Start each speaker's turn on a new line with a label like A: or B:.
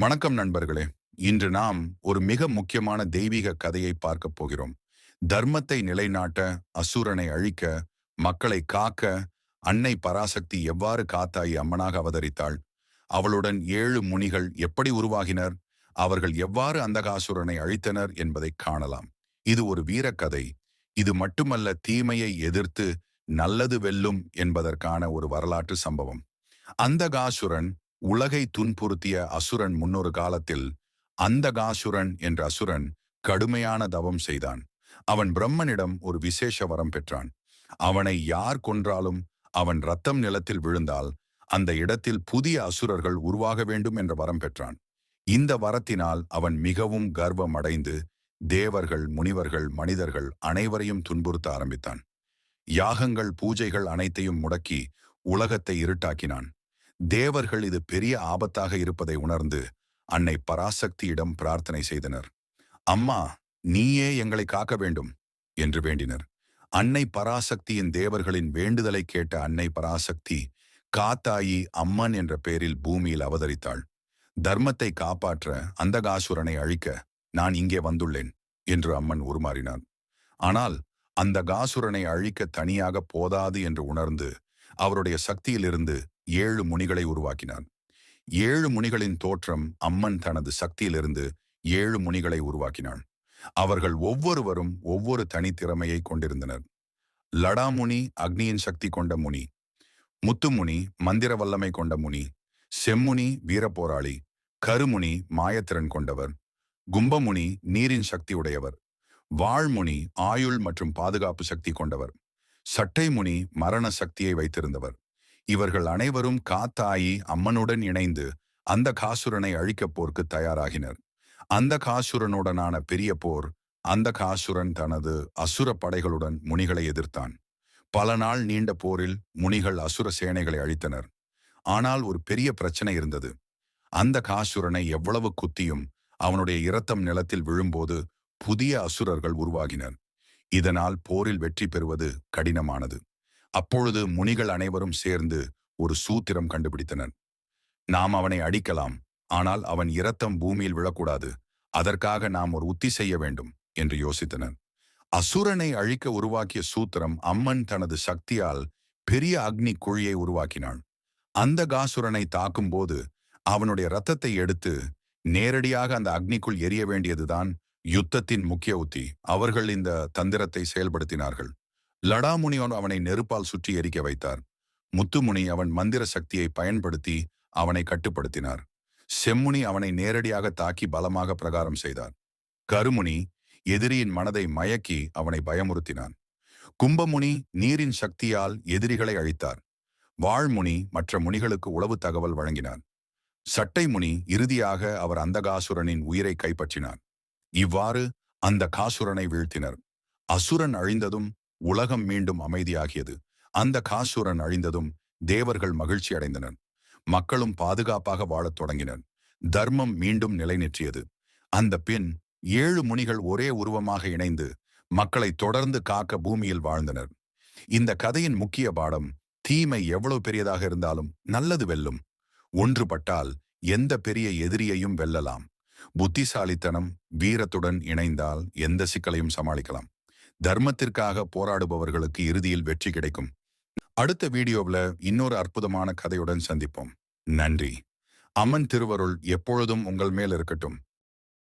A: வணக்கம் நண்பர்களே. இன்று நாம் ஒரு மிக முக்கியமான தெய்வீக கதையை பார்க்கப் போகிறோம். தர்மத்தை நிலைநாட்ட அசுரனை அழிக்க மக்களை காக்க அன்னை பராசக்தி எவ்வாறு காத்தாயி அம்மனாக அவதரித்தாள்? அவளுடன் ஏழு முனிகள் எப்படி உருவாகினர்? அவர்கள் எவ்வாறு அந்தகாசுரனை அழித்தனர் என்பதை காணலாம். இது ஒரு வீரக்கதை. இது மட்டுமல்ல தீமையை எதிர்த்து நல்லது வெல்லும் என்பதற்கான ஒரு வரலாற்று சம்பவம். அந்தகாசுரன் உலகை துன்புறுத்திய அசுரன் முன்னொரு காலத்தில் அந்தகாசுரன் என்ற அசுரன் கடுமையான தவம் செய்தான். அவன் பிரம்மனிடம் ஒரு விசேஷ வரம் பெற்றான். அவனை யார் கொன்றாலும் அவன் ரத்தம் நிலத்தில் விழுந்தால் அந்த இடத்தில் புதிய அசுரர்கள் உருவாக வேண்டும் என்ற வரம் பெற்றான். இந்த வரத்தினால் அவன் மிகவும் கர்வம் அடைந்து தேவர்கள் முனிவர்கள் மனிதர்கள் அனைவரையும் துன்புறுத்த ஆரம்பித்தான். யாகங்கள் பூஜைகள் அனைத்தையும் முடக்கி உலகத்தை இருட்டாக்கினான். தேவர்கள் இது பெரிய ஆபத்தாக இருப்பதை உணர்ந்து அன்னை பராசக்தியிடம் பிரார்த்தனை செய்தனர். அம்மா நீயே எங்களை காக்க வேண்டும் என்று வேண்டினர். அன்னை பராசக்தியின் தேவர்களின் வேண்டுதலை கேட்ட அன்னை பராசக்தி காத்தாயி அம்மன் என்ற பெயரில் பூமியில் அவதரித்தாள். தர்மத்தை காப்பாற்ற அந்தகாசுரனை அழிக்க நான் இங்கே வந்துள்ளேன் என்று அம்மன் உருமாறினான். ஆனால் அந்த காசுரனை அழிக்க தனியாக போதாது என்று உணர்ந்து அவருடைய சக்தியிலிருந்து ஏழு முனிகளை உருவாக்கினார் ஏழு முனிகளின் தோற்றம் அம்மன் தனது சக்தியிலிருந்து ஏழு முனிகளை உருவாக்கினாள் அவர்கள் ஒவ்வொருவரும் ஒவ்வொரு தனித்திறமையை கொண்டிருந்தனர். லடாமுனி அக்னியின் சக்தி கொண்ட முனி. முத்துமுனி மந்திர வல்லமை கொண்ட முனி. செம்முனி வீரப்போராளி கருமுனி மாயத்திறன் கொண்டவர். கும்பமுனி நீரின் சக்தி உடையவர். வாழ்முனி ஆயுள் மற்றும் பாதுகாப்பு சக்தி கொண்டவர். சட்டை முனி மரண சக்தியை வைத்திருந்தவர். இவர்கள் அனைவரும் காத்தாயி அம்மனுடன் இணைந்து அந்த காசுரனை அழிக்கப் போருக்கு தயாராகினர். அந்த காசுரனுடனான பெரிய போர் அந்த காசுரன் தனது அசுர படைகளுடன் முனிகளை எதிர்த்தான். பல நாள் நீண்ட போரில் முனிகள் அசுர சேனைகளை அழித்தனர். ஆனால் ஒரு பெரிய பிரச்சனை இருந்தது. அந்த காசுரனை எவ்வளவு குத்தியும் அவனுடைய இரத்தம் நிலத்தில் விழும்போது புதிய அசுரர்கள் உருவாகினர். இதனால் போரில் வெற்றி பெறுவது கடினமானது. அப்பொழுது முனிகள் அனைவரும் சேர்ந்து ஒரு சூத்திரம் கண்டுபிடித்தனர். நாம் அவனை அடிக்கலாம் ஆனால் அவன் இரத்தம் பூமியில் விழக்கூடாது. அதற்காக நாம் ஒரு உத்தி செய்ய வேண்டும் என்று யோசித்தனர். அசுரனை அழிக்க உருவாக்கிய சூத்திரம் அம்மன் தனது சக்தியால் பெரிய அக்னி குழியை உருவாக்கினாள் அந்த காசுரனை தாக்கும்போது அவனுடைய ரத்தத்தை எடுத்து நேரடியாக அந்த அக்னிக்குள் எரிய வேண்டியதுதான் யுத்தத்தின் முக்கிய உத்தி. அவர்கள் இந்த தந்திரத்தை செயல்படுத்தினார்கள். லடாமுனியோன் அவனை நெருப்பால் சுற்றி எரிக்க வைத்தார். முத்துமுனி அவன் மந்திர சக்தியை பயன்படுத்தி அவனை கட்டுப்படுத்தினார். செம்முனி அவனை நேரடியாக தாக்கி பலமாக பிரகாரம் செய்தார். கருமுனி எதிரியின் மனதை மயக்கி அவனை பயமுறுத்தினான். கும்பமுனி நீரின் சக்தியால் எதிரிகளை அழித்தார். வாழ்முனி மற்ற முனிகளுக்கு உளவு தகவல் வழங்கினார் சட்டை முனி இறுதியாக அவர் அந்த காசுரனின் உயிரை கைப்பற்றினார் இவ்வாறு அந்த காசுரனை வீழ்த்தினர். அசுரன் அழிந்ததும் உலகம் மீண்டும் அமைதியாகியது. அந்த காசுரன் அழிந்ததும் தேவர்கள் மகிழ்ச்சி அடைந்தனர். மக்களும் பாதுகாப்பாக வாழத் தொடங்கினர். தர்மம் மீண்டும் நிலைநிற்றியது. அந்த பின் ஏழு முனிகள் ஒரே உருவமாக இணைந்து மக்களை தொடர்ந்து காக்க பூமியில் வாழ்ந்தனர். இந்த கதையின் முக்கிய பாடம் தீமை எவ்வளவு பெரியதாக இருந்தாலும் நல்லது வெல்லும். ஒன்றுபட்டால் எந்த பெரிய எதிரியையும் வெல்லலாம். புத்திசாலித்தனம் வீரத்துடன் இணைந்தால் எந்த சிக்கலையும் சமாளிக்கலாம். தர்மத்திற்காக போராடுபவர்களுக்கு இறுதியில் வெற்றி கிடைக்கும். அடுத்த வீடியோவில் இன்னொரு அற்புதமான கதையுடன் சந்திப்போம். நன்றி. அம்மன் திருவருள் எப்பொழுதும் உங்கள் மேல் இருக்கட்டும்.